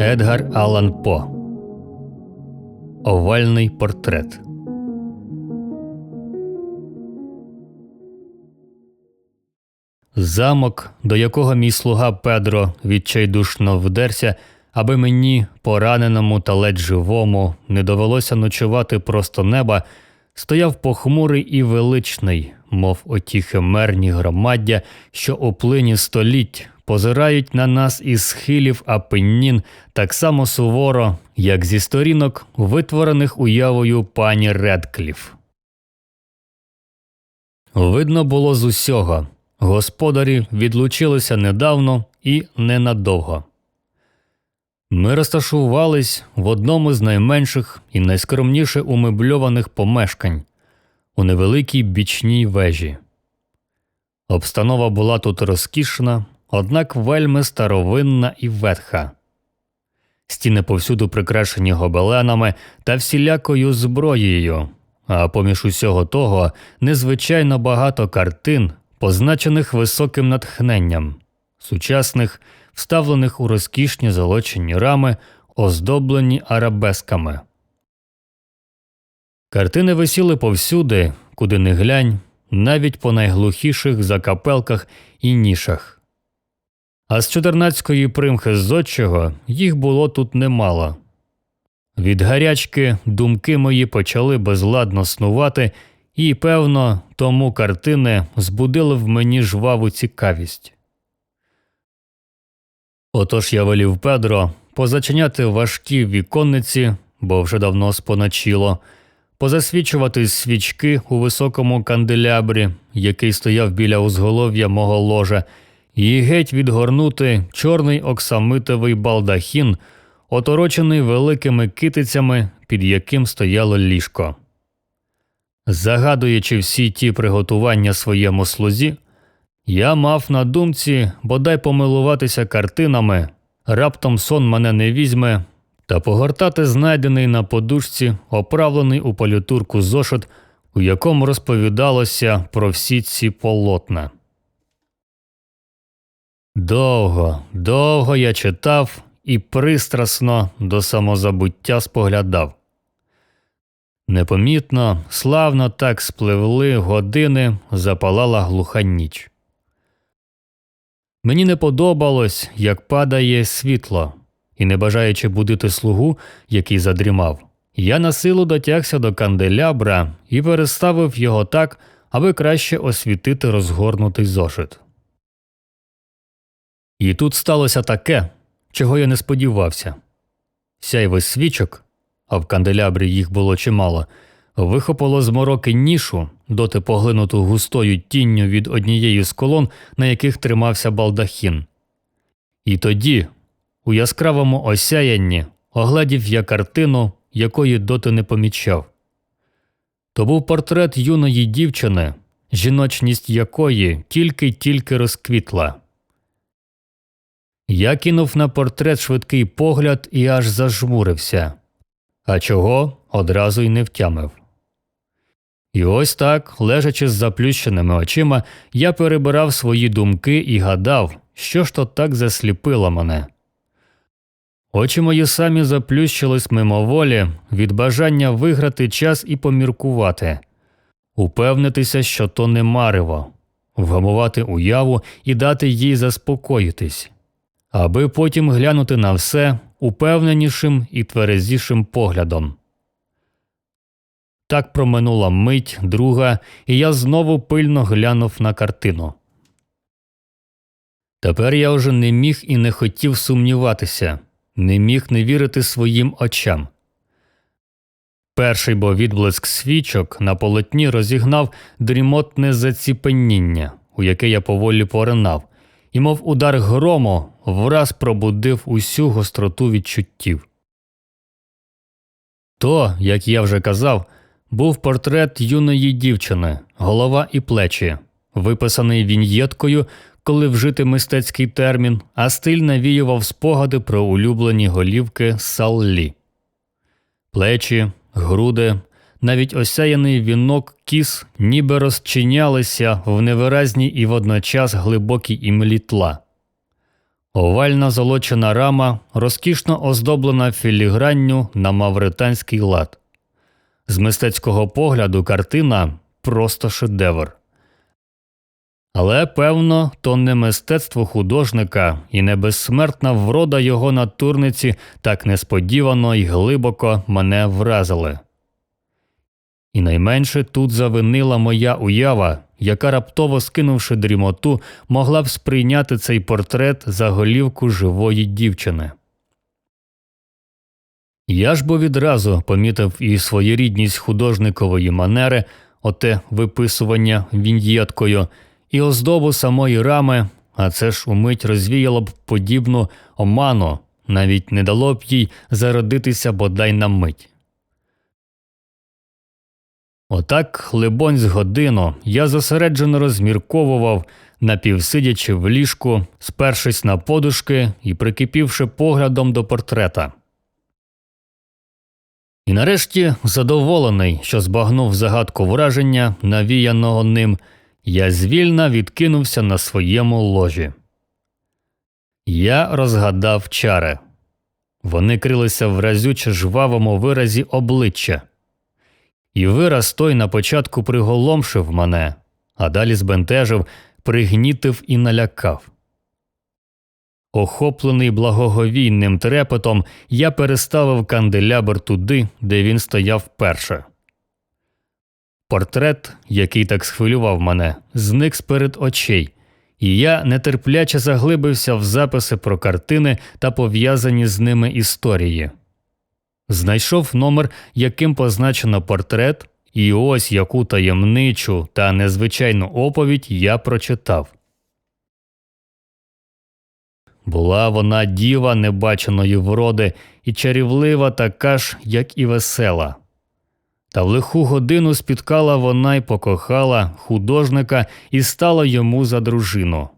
Едгар Аллан По Овальний портрет. Замок, до якого мій слуга Педро відчайдушно вдерся, аби мені, пораненому та ледь живому, не довелося ночувати просто неба, стояв похмурий і величний, мов оті химерні громаддя, що у плині століть позирають на нас із схилів Апеннін так само суворо, як зі сторінок, витворених уявою пані Редкліф. Видно було з усього. Господарі відлучилися недавно і ненадовго. Ми розташувались в одному з найменших і найскромніше умебльованих помешкань у невеликій бічній вежі. Обстанова була тут розкішна, однак вельми старовинна і ветха. Стіни повсюду прикрашені гобеленами та всілякою зброєю, а поміж усього того незвичайно багато картин, позначених високим натхненням, сучасних, вставлених у розкішні золочені рами, оздоблені арабесками. Картини висіли повсюди, куди не глянь, навіть по найглухіших закапелках і нішах. А з чотирнацької примхи зодчого їх було тут немало. Від гарячки думки мої почали безладно снувати, і, певно, тому картини збудили в мені жваву цікавість. Отож я велів Педро позачиняти важкі віконниці, бо вже давно споначило, позасвічувати свічки у високому канделябрі, який стояв біля узголов'я мого ложа, і геть відгорнути чорний оксамитовий балдахін, оторочений великими китицями, під яким стояло ліжко. Загадуючи всі ті приготування своєму слузі, я мав на думці бодай помилуватися картинами, раптом сон мене не візьме, та погортати знайдений на подушці, оправлений у полютурку зошит, у якому розповідалося про всі ці полотна. Довго, довго я читав і пристрасно до самозабуття споглядав. Непомітно, славно так спливли години, запалала глуха ніч. Мені не подобалось, як падає світло, і, не бажаючи будити слугу, який задрімав, я на силу дотягся до канделябра і переставив його так, аби краще освітити розгорнутий зошит. І тут сталося таке, чого я не сподівався. Сяйвий свічок, а в канделябрі їх було чимало, вихопило з мороки нішу, доти поглинуту густою тінню від однієї з колон, на яких тримався балдахін. І тоді, у яскравому осяянні, оглядів я картину, якої доти не помічав. То був портрет юної дівчини, жіночність якої тільки-тільки розквітла. Я кинув на портрет швидкий погляд і аж зажмурився, а чого одразу й не втямив. І ось так, лежачи з заплющеними очима, я перебирав свої думки і гадав, що ж то так засліпило мене. Очі мої самі заплющились мимоволі від бажання виграти час і поміркувати, упевнитися, що то не марево, вгамувати уяву і дати їй заспокоїтись аби потім глянути на все упевненішим і тверезішим поглядом. Так проминула мить, друга, і я знову пильно глянув на картину. Тепер я вже не міг і не хотів сумніватися, не міг не вірити своїм очам. Перший бо відблиск свічок на полотні розігнав дрімотне заціпеніння, у яке я поволі поринав, і, мов удар грому, враз пробудив усю гостроту відчуттів. То, як я вже казав, був портрет юної дівчини, голова і плечі, виписаний віньєткою, коли вжити мистецький термін, а стиль навіював спогади про улюблені голівки Саллі. Плечі, груди, навіть осяяний вінок кіс ніби розчинялися в невиразній і водночас глибокій імлі тла. Овальна золочена рама, розкішно оздоблена філігранню на мавританський лад. З мистецького погляду картина просто шедевр. Але, певно, то не мистецтво художника і не безсмертна врода його натурниці так несподівано і глибоко мене вразили. І найменше тут завинила моя уява, яка, раптово скинувши дрімоту, могла б сприйняти цей портрет за голівку живої дівчини. Я ж бо відразу помітив і своєрідність художникової манери, оте виписування віньєткою, і оздобу самої рами, а це ж умить розвіяло б подібну оману, навіть не дало б їй зародитися бодай на мить. Отак, либонь, з годину я зосереджено розмірковував, напівсидячи в ліжку, спершись на подушки і прикипівши поглядом до портрета. І нарешті, задоволений, що збагнув загадку враження, навіяного ним, я звільна відкинувся на своєму ложі. Я розгадав чари. Вони крилися в разюче жвавому виразі обличчя. І вираз той на початку приголомшив мене, а далі збентежив, пригнітив і налякав. Охоплений благоговійним трепетом, я переставив канделябр туди, де він стояв перше. Портрет, який так схвилював мене, зник з перед очей, і я нетерпляче заглибився в записи про картини та пов'язані з ними історії. Знайшов номер, яким позначено портрет, і ось яку таємничу та незвичайну оповідь я прочитав. Була вона діва небаченої вроди і чарівлива така ж, як і весела. Та в лиху годину спіткала вона й покохала художника і стала йому за дружину.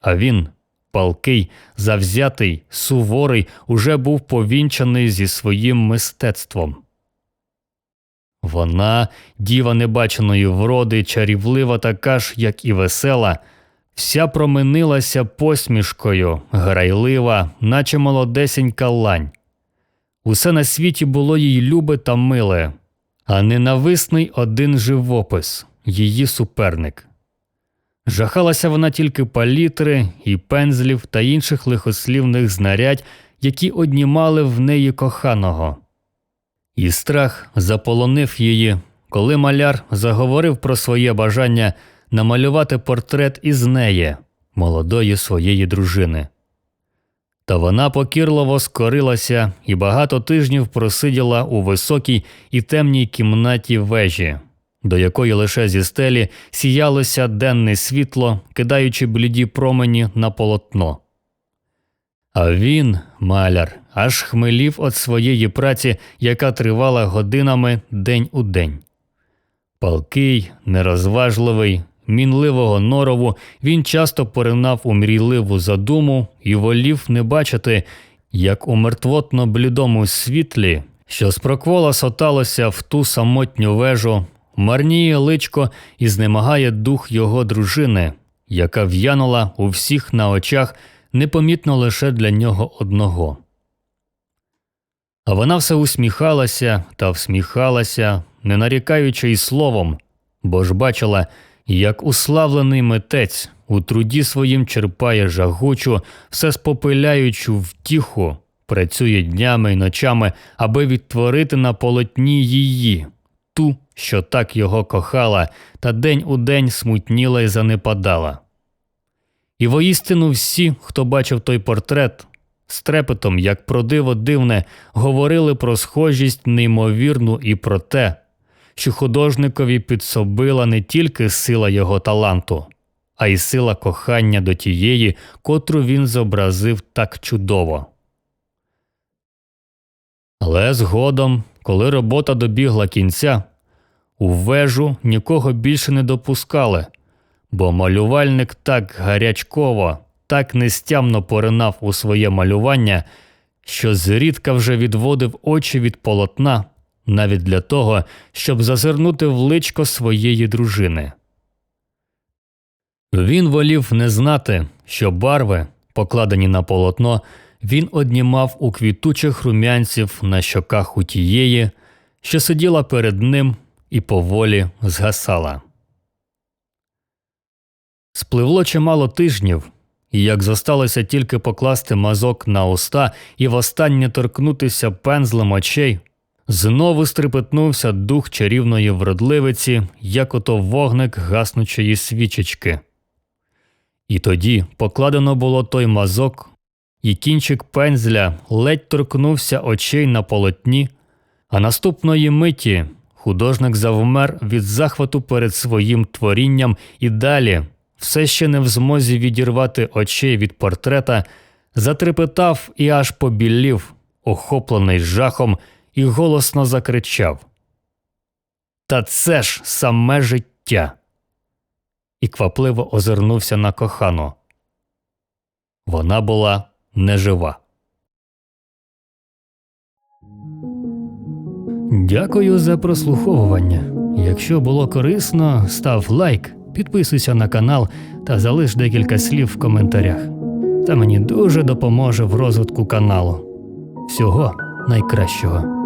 А він, палкий, завзятий, суворий, уже був повінчаний зі своїм мистецтвом. Вона, діва небаченої вроди, чарівлива така ж, як і весела, вся променилася посмішкою, грайлива, наче молодесенька лань. Усе на світі було їй любе та миле, а ненависний один живопис, її суперник. Жахалася вона тільки палітри і пензлів та інших лихослівних знарядь, які однімали в неї коханого. І страх заполонив її, коли маляр заговорив про своє бажання намалювати портрет із неї, молодої своєї дружини. Та вона покірливо скорилася і багато тижнів просиділа у високій і темній кімнаті вежі, до якої лише зі стелі сіялося денне світло, кидаючи бліді промені на полотно. А він, маляр, аж хмелів від своєї праці, яка тривала годинами день у день. Палкий, нерозважливий, мінливого норову, він часто поринав у мрійливу задуму і волів не бачити, як у мертвотно блідому світлі, що спроквола соталося в ту самотню вежу, марніє личко і знемагає дух його дружини, яка в'янула у всіх на очах непомітно лише для нього одного. А вона все усміхалася та всміхалася, не нарікаючи й словом, бо ж бачила, як уславлений митець у труді своїм черпає жагучу, все спопиляючу втіху, працює днями й ночами, аби відтворити на полотні її, ту, що так його кохала, та день у день смутніла й занепадала. І воістину всі, хто бачив той портрет, з трепетом, як про диво дивне, говорили про схожість неймовірну і про те, що художникові підсобила не тільки сила його таланту, а й сила кохання до тієї, котру він зобразив так чудово. Але згодом, коли робота добігла кінця, у вежу нікого більше не допускали, бо малювальник так гарячково, так нестямно поринав у своє малювання, що зрідка вже відводив очі від полотна навіть для того, щоб зазирнути в личко своєї дружини. Він волів не знати, що барви, покладені на полотно, він однімав у квітучих румянців на щоках у тієї, що сиділа перед ним і поволі згасала. Спливло чимало тижнів, і як зосталося тільки покласти мазок на уста і востаннє торкнутися пензлем очей, знову стрепетнувся дух чарівної вродливиці, як ото вогник гаснучої свічечки. І тоді покладено було той мазок, і кінчик пензля ледь торкнувся очей на полотні, а наступної миті художник завмер від захвату перед своїм творінням і далі, все ще не в змозі відірвати очей від портрета, затрепетав і аж побілів, охоплений жахом, і голосно закричав: Та це ж саме життя! І квапливо озирнувся на кохану. Вона була нежива. Дякую за прослуховування. Якщо було корисно, став лайк, підписуйся на канал та залиш декілька слів в коментарях. Це мені дуже допоможе в розвитку каналу. Всього найкращого.